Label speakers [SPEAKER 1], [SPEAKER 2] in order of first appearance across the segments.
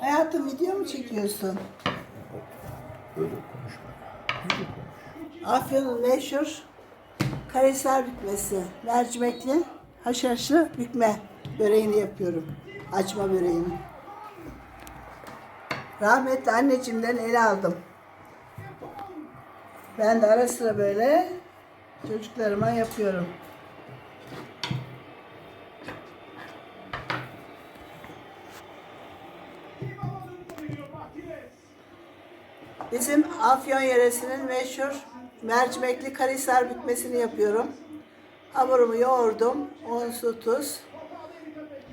[SPEAKER 1] Hayatım video mu çekiyorsun?
[SPEAKER 2] Öyle konuşma. Öyle konuş.
[SPEAKER 1] Afyon'un meşhur karahisar bükmesi. Mercimekli haşhaşlı bükme böreğini yapıyorum. Açma böreğini. Rahmetli anneciğimden ele aldım. Ben de ara sıra böyle çocuklarıma yapıyorum. Bizim Afyon yöresinin meşhur mercimekli karahisar bükmesini yapıyorum. Hamurumu yoğurdum, un, su, tuz.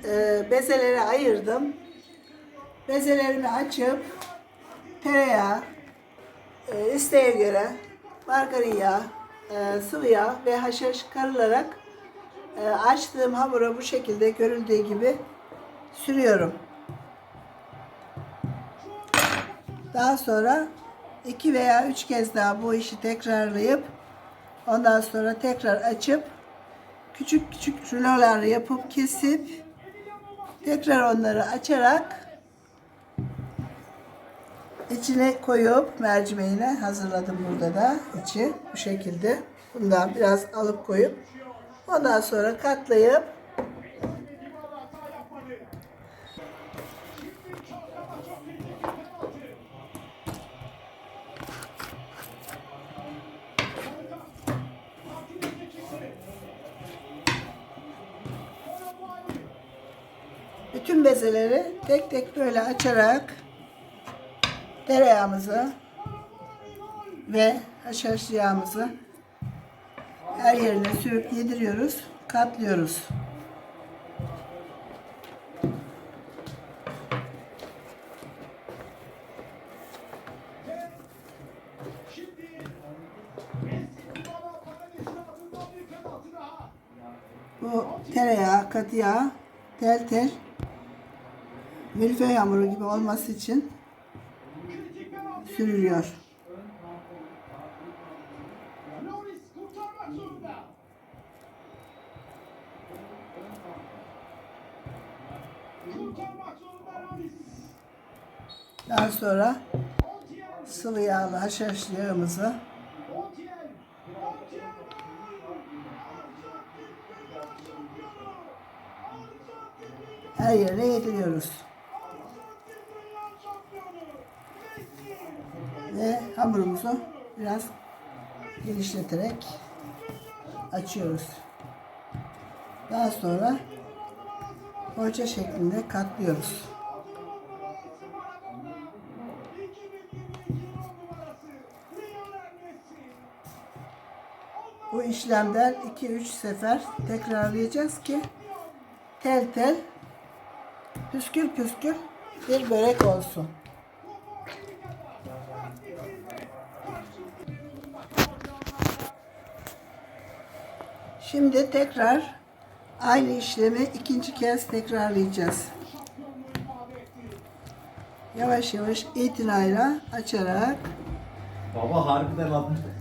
[SPEAKER 1] Ee, bezeleri ayırdım. Bezelerimi açıp tereyağı, e, isteğe göre margarin yağı, e, sıvı yağ ve haşhaş karılarak e, açtığım hamura bu şekilde görüldüğü gibi sürüyorum. Daha sonra iki veya üç kez daha bu işi tekrarlayıp ondan sonra tekrar açıp küçük küçük rulolar yapıp kesip tekrar onları açarak içine koyup mercimeğine hazırladım burada da içi bu şekilde. Bundan biraz alıp koyup ondan sonra katlayıp bütün bezeleri tek tek böyle açarak tereyağımızı ve haşhaşlı yağımızı her yerine sürüp yediriyoruz, katlıyoruz. Bu tereyağı, katı yağ, tel tel milföy hamuru gibi olması için sürülüyor. Daha sonra sıvı yağlı haşhaşlı yağımızı her yerine yediriyoruz. Ve hamurumuzu biraz genişleterek açıyoruz. Daha sonra poğaça şeklinde katlıyoruz.
[SPEAKER 3] 2022 numarası Lionel Messi.
[SPEAKER 1] Bu işlemden 2-3 sefer tekrarlayacağız ki tel tel püskül püskül bir börek olsun. Şimdi tekrar aynı işlemi ikinci kez tekrarlayacağız. Yavaş yavaş itinayla açarak
[SPEAKER 2] Baba harbiden adı.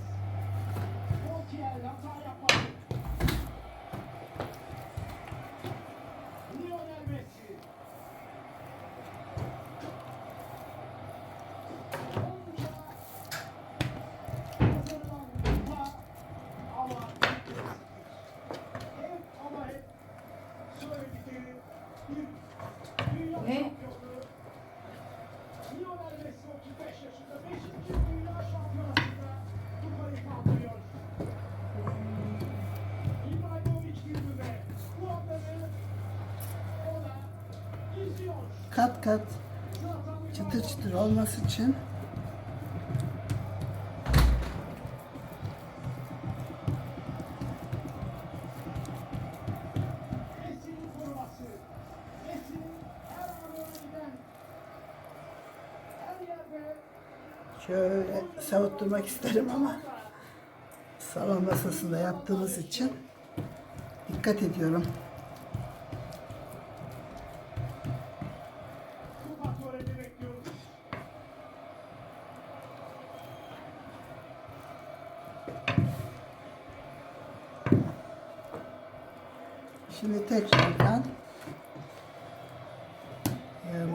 [SPEAKER 1] Kat kat çıtır çıtır olması için şöyle savutturmak isterim ama salon masasında yaptığımız için dikkat ediyorum.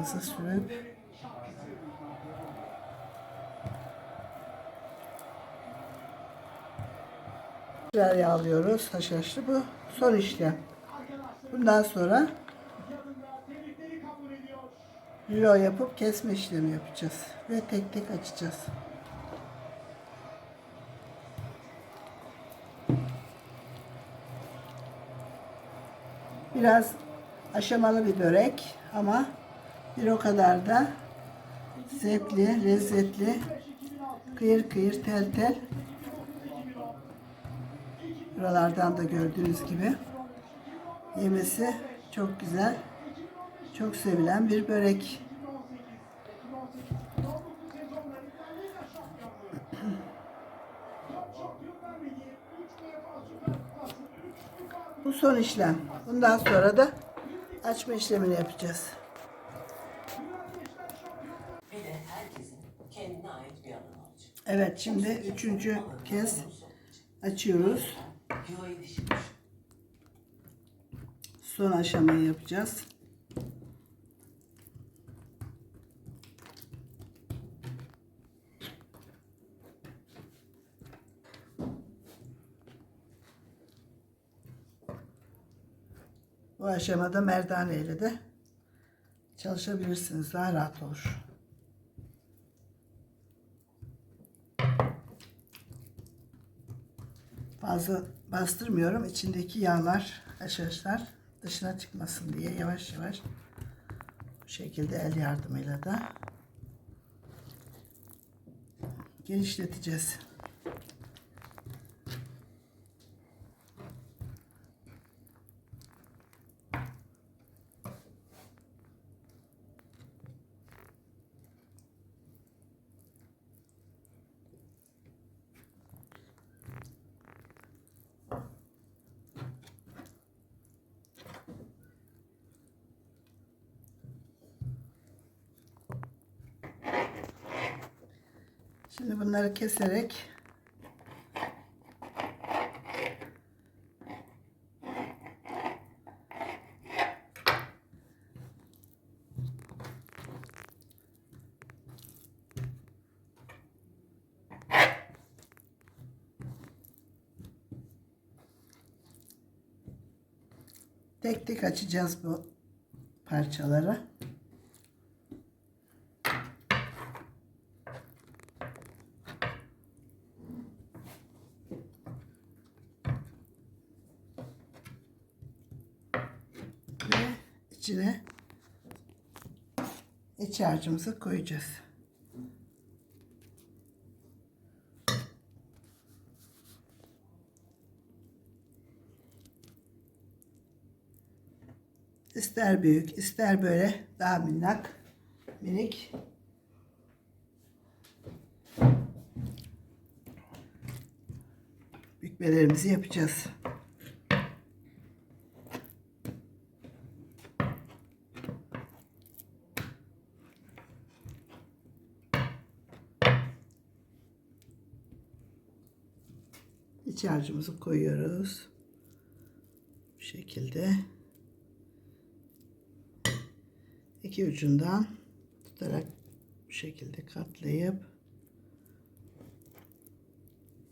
[SPEAKER 1] ayağınıza sürüp tekrar yağlıyoruz haşhaşlı bu son işlem. Bundan sonra Lilo yapıp kesme işlemi yapacağız ve tek tek açacağız. Biraz aşamalı bir börek ama bir o kadar da zevkli, lezzetli, kıyır kıyır, tel tel. Buralardan da gördüğünüz gibi yemesi çok güzel, çok sevilen bir börek. Bu son işlem. Bundan sonra da açma işlemini yapacağız. Evet şimdi üçüncü kez açıyoruz. Son aşamayı yapacağız. Bu aşamada merdane ile de çalışabilirsiniz. Daha rahat olur. Fazla bastırmıyorum. İçindeki yağlar, haşhaşlar dışına çıkmasın diye yavaş yavaş bu şekilde el yardımıyla da genişleteceğiz. Şimdi bunları keserek tek tek açacağız bu parçaları. ve içine iç harcımızı koyacağız. İster büyük, ister böyle daha minnak, minik. Bükmelerimizi yapacağız. İç harcımızı koyuyoruz. Bu şekilde. iki ucundan tutarak bu şekilde katlayıp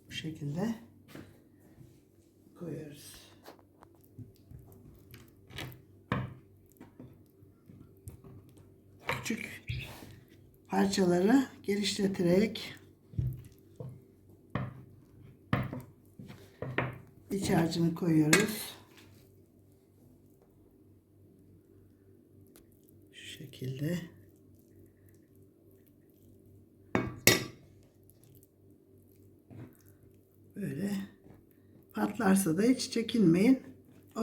[SPEAKER 1] bu şekilde koyuyoruz. Küçük parçaları genişleterek iç harcını koyuyoruz. Şu şekilde. Böyle patlarsa da hiç çekinmeyin. O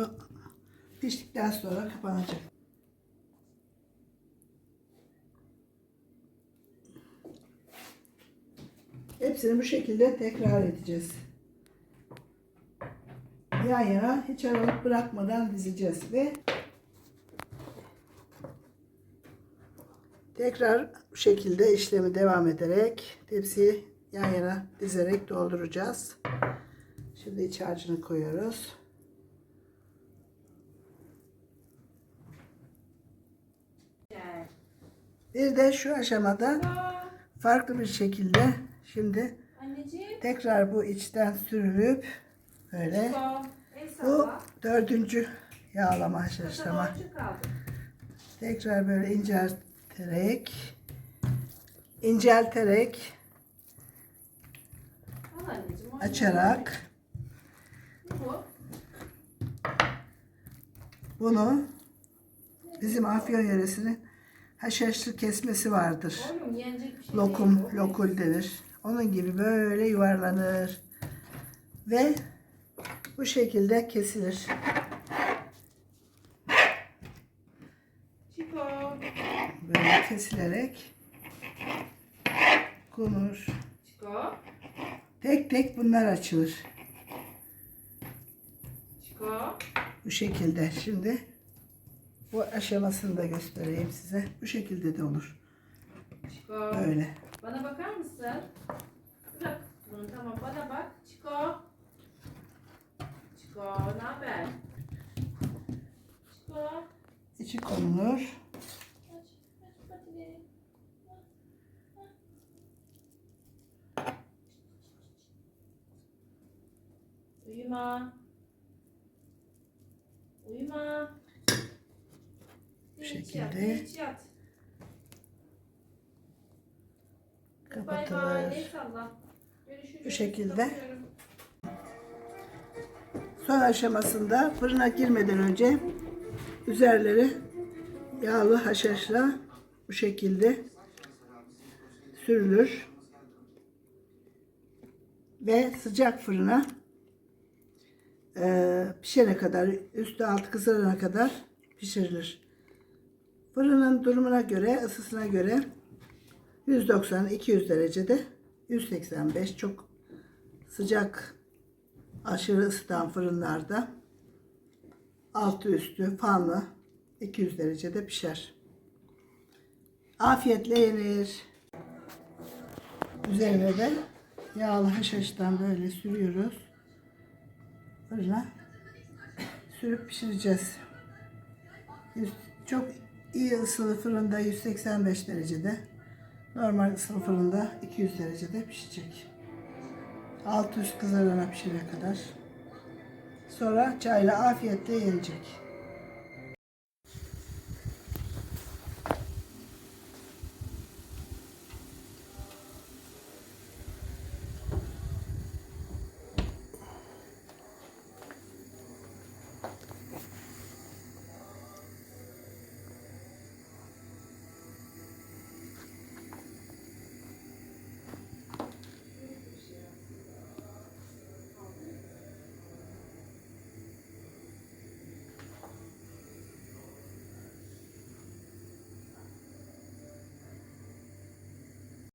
[SPEAKER 1] piştikten sonra kapanacak. Hepsini bu şekilde tekrar edeceğiz. Yan yana hiç aralık bırakmadan dizeceğiz ve tekrar bu şekilde işlemi devam ederek tepsiyi yan yana dizerek dolduracağız. Şimdi iç harcını koyuyoruz. Bir de şu aşamada farklı bir şekilde şimdi
[SPEAKER 4] Anneciğim.
[SPEAKER 1] tekrar bu içten sürülüp Böyle. Bu dördüncü yağlama
[SPEAKER 4] kaldı.
[SPEAKER 1] Tekrar böyle incelterek incelterek açarak bunu bizim Afyon yöresinin haşhaşlı kesmesi vardır. Lokum, lokul denir. Onun gibi böyle yuvarlanır. Ve bu şekilde kesilir. Böyle kesilerek konur.
[SPEAKER 4] Çiko.
[SPEAKER 1] Tek tek bunlar açılır.
[SPEAKER 4] Çiko.
[SPEAKER 1] Bu şekilde. Şimdi bu aşamasını da göstereyim size. Bu şekilde de olur.
[SPEAKER 4] Çiko.
[SPEAKER 1] Böyle.
[SPEAKER 4] Bana bakar mısın? Bırak bunu tamam bana bak. Çiko. Çiko ne haber? Çiko.
[SPEAKER 1] İçi konulur.
[SPEAKER 4] Uyuma. Uyuma.
[SPEAKER 1] Bu şekilde.
[SPEAKER 4] hiç yat.
[SPEAKER 1] Kapatılır. Bu şekilde.
[SPEAKER 4] Kapatıyorum.
[SPEAKER 1] Son aşamasında fırına girmeden önce üzerleri yağlı haşhaşla bu şekilde sürülür. Ve sıcak fırına eee, pişene kadar, üstü altı kızarana kadar pişirilir. Fırının durumuna göre, ısısına göre 190-200 derecede 185 çok sıcak aşırı ısıtan fırınlarda altı üstü fanlı 200 derecede pişer. Afiyetle yenir. Üzerine de yağlı haşhaştan böyle sürüyoruz. Fırına sürüp pişireceğiz. Çok iyi ısılı fırında 185 derecede. Normal ısılı fırında 200 derecede pişecek. Alt üst kızarana pişene kadar. Sonra çayla afiyetle yenecek.